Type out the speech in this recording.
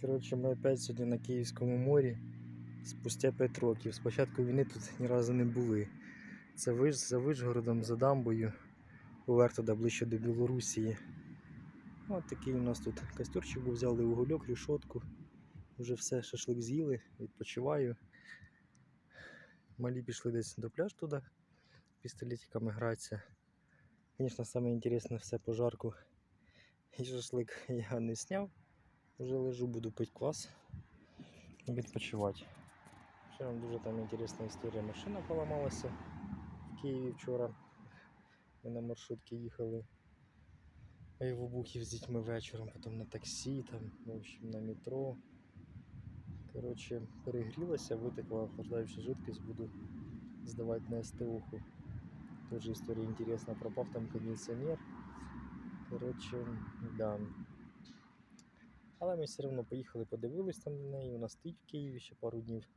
Коротше, ми опять сьогодні на Київському морі. Спустя 5 років. Спочатку війни тут ні разу не були. Це виш, за Вишгородом, за дамбою. Поверх туди ближче до Білорусії. От такий у нас тут костерчик був, взяли угольок, рішотку. Вже все, шашлик з'їли, відпочиваю. Малі пішли десь до пляж туди, пістолетиками гратися. Звісно, саме все пожарку. І шашлик я не сняв. Вже лежу, буду пити квас і відпочивати. Вам дуже там інтересна історія. Машина поламалася в Києві вчора. Ми на маршрутці їхали. І в Обухів з дітьми вечором, потім на таксі, там, в общем, на метро. Коротше, перегрілася, витекла охлаждаюча жидкость, буду здавати на СТОху. Тоже історія інтересна, пропав там кондиціонер. Коротше, да. Але ми все одно поїхали, подивились там на неї. Вона стоїть в Києві ще пару днів.